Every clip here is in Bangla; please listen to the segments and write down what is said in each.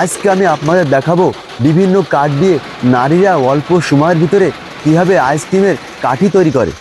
আজকে আমি আপনাদের দেখাবো বিভিন্ন কাঠ দিয়ে নারীরা অল্প সময়ের ভিতরে কীভাবে আইসক্রিমের কাঠি তৈরি করে।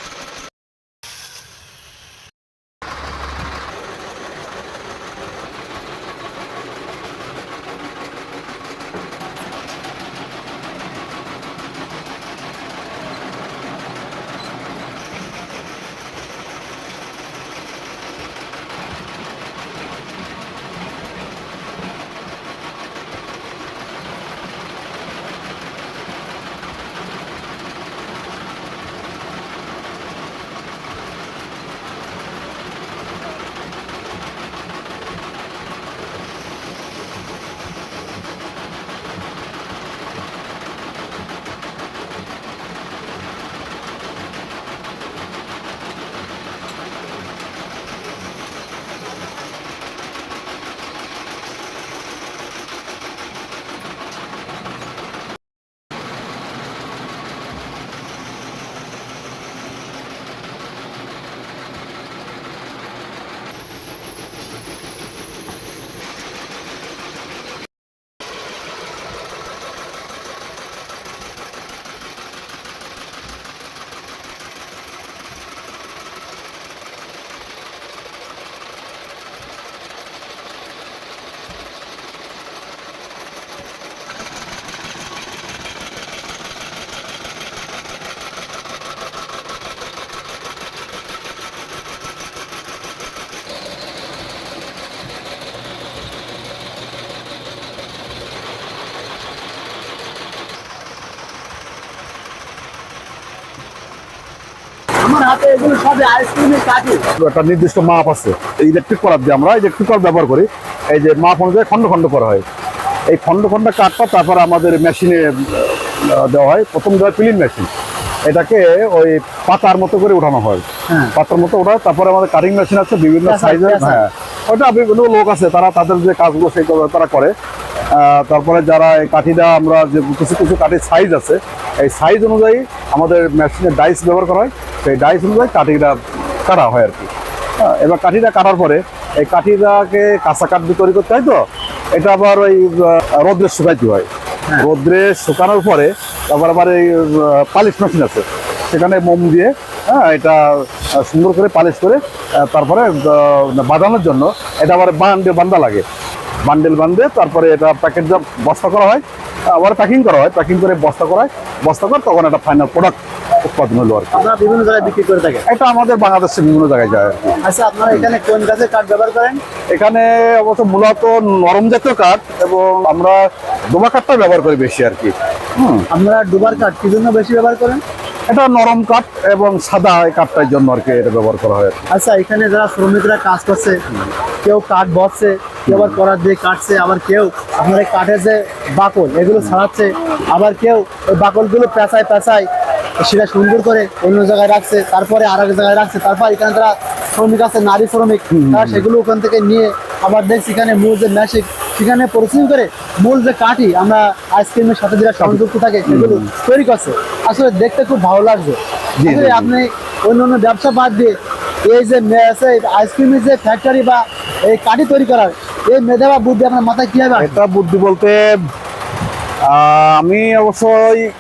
আমার হাতে এগুলো সবই আইসক্রিমের কাঠি। একটা নির্দিষ্ট মাপ আছে। ইলেকট্রিক করার দিয়ে আমরা ইলেকট্রিক করার ব্যবহার করি। এই যে মাপ অনুযায়ী খন্ড খন্ড করা হয়। এই খন্ড খন্ড কাঠটা তারপর আমাদের মেশিনে দেওয়া হয়। প্রথম দেওয়া পিলিন মেশিন এটাকে ওই পাতার মতো করে উঠানো হয়। হ্যাঁ। পাতার মতো ওঠা তারপরে আমাদের কাটিং মেশিন আছে বিভিন্ন সাইজের হ্যাঁ। ওটা বিভিন্ন লোক আছে তারা তাদের যে কাজগুলো সেই তারা করে। তারপরে যারা এই কাঠিটা আমরা যে কিছু কিছু কাঠির সাইজ আছে এই সাইজ অনুযায়ী আমাদের মেশিনের ডাইস ব্যবহার করা হয়। সেই ডাইস অনুযায়ী কাঠিটা কাটা হয় আর কি। হ্যাঁ, এবার কাঠিটা কাটার পরে এই কাঠিটাকে কাঁচা কাঠ তৈরি করতে হয় তো? এটা আবার ওই রোদ্রে শুকাইতে হয়। রোদ্রে শুকানোর পরে তারপর আবার এই পালিশ মেশিন আছে। সেখানে মোম দিয়ে হ্যাঁ এটা সুন্দর করে পালিশ করে তারপরে বাঁধানোর জন্য এটা আবার বান্ডে বান্ধা লাগে। বান্ডেল বান্ধে তারপরে এটা প্যাকেট বস্তা করা হয়। আবার প্যাকিং করা হয় প্যাকিং করে বস্তা করা হয় বস্তা করে তখন একটা ফাইনাল প্রোডাক্ট উৎপাদন হলো আর আপনারা বিভিন্ন জায়গায় বিক্রি করে থাকেন? এটা আমাদের বাংলাদেশের বিভিন্ন জায়গায় যায় আচ্ছা আপনারা এখানে কোন গাছের কাঠ ব্যবহার করেন? এখানে অবশ্য মূলত নরম জাতীয় কাঠ এবং আমরা দোমা কাঠটা ব্যবহার করি বেশি আর কি। আপনারা ডুবার কাঠ কি জন্য বেশি ব্যবহার করেন? এটা নরম কাঠ এবং সাদা এই কাঠটার জন্য আর কি এটা ব্যবহার করা হয় আচ্ছা এখানে যারা শ্রমিকরা কাজ করছে কেউ কাঠ বসছে কেউ আবার করার দিয়ে কাটছে আবার কেউ আপনার এই কাঠের যে বাকল এগুলো ছাড়াচ্ছে আবার কেউ ওই বাকলগুলো পেঁচায় পেঁচায় সেটা সুন্দর করে অন্য জায়গায় রাখছে তারপরে আর এক জায়গায় রাখছে তারপর এখানে যারা শ্রমিক আছে নারী শ্রমিক তারা সেগুলো ওখান থেকে নিয়ে আবার দেখছি এখানে মূল যে মেশিন সেখানে প্রসেসিং করে মূল যে কাঠি আমরা আইসক্রিমের সাথে যেটা সংযুক্ত থাকে সেগুলো তৈরি করছে। আসলে দেখতে খুব ভালো লাগছে। আপনি অন্য অন্য ব্যবসা বাদ দিয়ে এই যে আইসক্রিমের যে ফ্যাক্টরি বা এই কাঠি তৈরি করার এই মেধা বা বুদ্ধি আপনার মাথায় কীভাবে আসে? এটা বুদ্ধি বলতে আমি অবশ্যই আহ,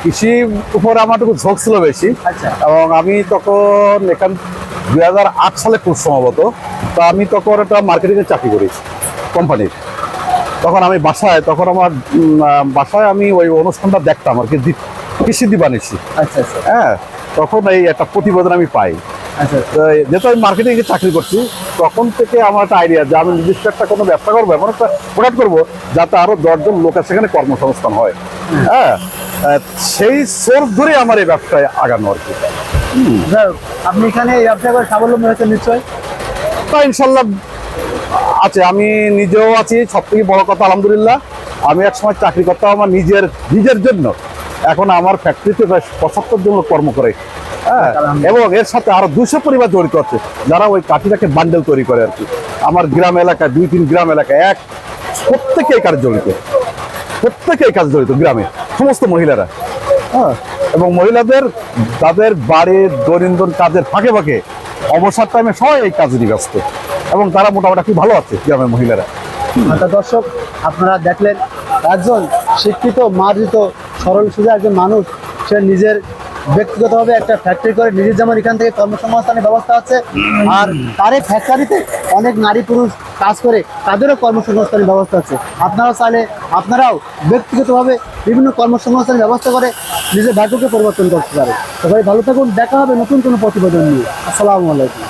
কৃষি উপরে আমার একটু ঝোঁক ছিল বেশি। আচ্ছা। এবং আমি তখন এখান দুই হাজার আট সালে খুব সম্ভবত তো আমি তখন একটা মার্কেটিংয়ের চাকরি করি কোম্পানির তখন আমি বাসায় তখন আমার বাসায় আমি ওই অনুষ্ঠানটা দেখতাম আর কি কৃষি দিবানিসি আচ্ছা আচ্ছা। হ্যাঁ তখন এই একটা প্রতিবেদন আমি পাই। তো যেহেতু আমি মার্কেটিং এ চাকরি করছি তখন থেকে আমার একটা আইডিয়া যে আমি নির্দিষ্ট একটা কোনো ব্যবসা করব এমন একটা প্রোডাক্ট করব যাতে আরও দশজন লোকের সেখানে কর্মসংস্থান হয়। হ্যাঁ সেই সোর্স ধরে আমার এই ব্যবসায় আগানো আর কি। আপনি এখানে এই ব্যবসা করে স্বাবলম্বী হয়েছে নিশ্চয়ই? তা ইনশাল্লাহ আছে আমি নিজেও আছি সব থেকে বড় কথা আলহামদুলিল্লাহ আমি এক সময় চাকরি করতাম আমার নিজের নিজের জন্য। এখন আমার ফ্যাক্টরিতে বেশ পঁচাত্তর জন কর্ম করে। এবং এর সাথে আরও দুশো পরিবার জড়িত আছে। যারা ওই কাঠিটাকে বান্ডেল তৈরি করে আর কি। আমার গ্রাম এলাকায় দুই তিন গ্রাম এলাকায় এক প্রত্যেকে এই কাজে জড়িত। প্রত্যেকে এই কাজে জড়িত গ্রামে সমস্ত মহিলারা। হ্যাঁ এবং মহিলাদের তাদের বাড়ির দৈনন্দিন কাজের ফাঁকে ফাঁকে অবসর টাইমে সবাই এই কাজে ব্যস্ত এবং তারা মোটামুটি খুব ভালো আছে গ্রামের মহিলারা। আচ্ছা দর্শক আপনারা দেখলেন একজন শিক্ষিত মার্জিত সরল সোজা একজন মানুষ। সে নিজের ব্যক্তিগতভাবে একটা ফ্যাক্টরি করে নিজের যেমন এখান থেকে কর্মসংস্থানের ব্যবস্থা আছে, আর তার এই ফ্যাক্টরিতে অনেক নারী পুরুষ কাজ করে, তাদেরও কর্মসংস্থানের ব্যবস্থা আছে। আপনারা চাইলে, আপনারাও ব্যক্তিগতভাবে বিভিন্ন কর্মসংস্থানের ব্যবস্থা করে নিজের ভাগ্যকে পরিবর্তন করতে পারে সবাই ভালো থাকুন, দেখা হবে নতুন কোনো প্রতিবেদন নিয়ে। আসসালামু আলাইকুম।